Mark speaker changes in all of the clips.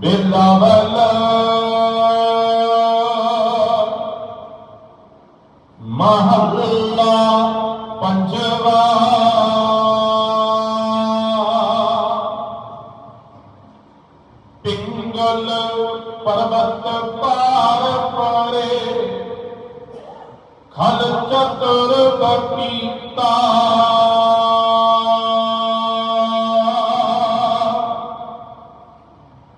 Speaker 1: ਬਿਲਾਵਲ ਮਹੱਲਾ ਪੰਜਵਾ ਪਿੰਗਲ ਪਰਬਤ ਪਾਰ ਪਰੇ ਖਲ ਚਤੁਰ ਬਕੀਤਾ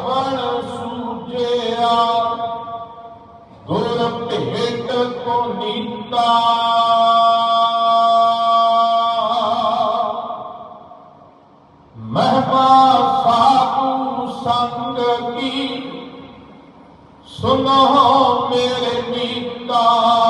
Speaker 1: خبر سوچیا دور پیٹ کو نیتا مہما ساتو سنگ کی سنو میرے نیتا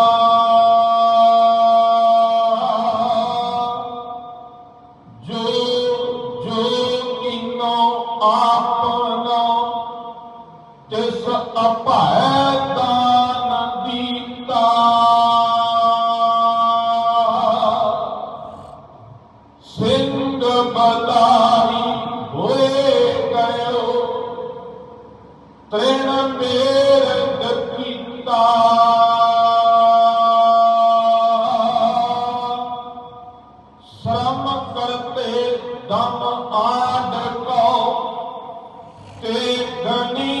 Speaker 1: جس اپنا ہوئے تین شرم کرتے دم آڈ کو تے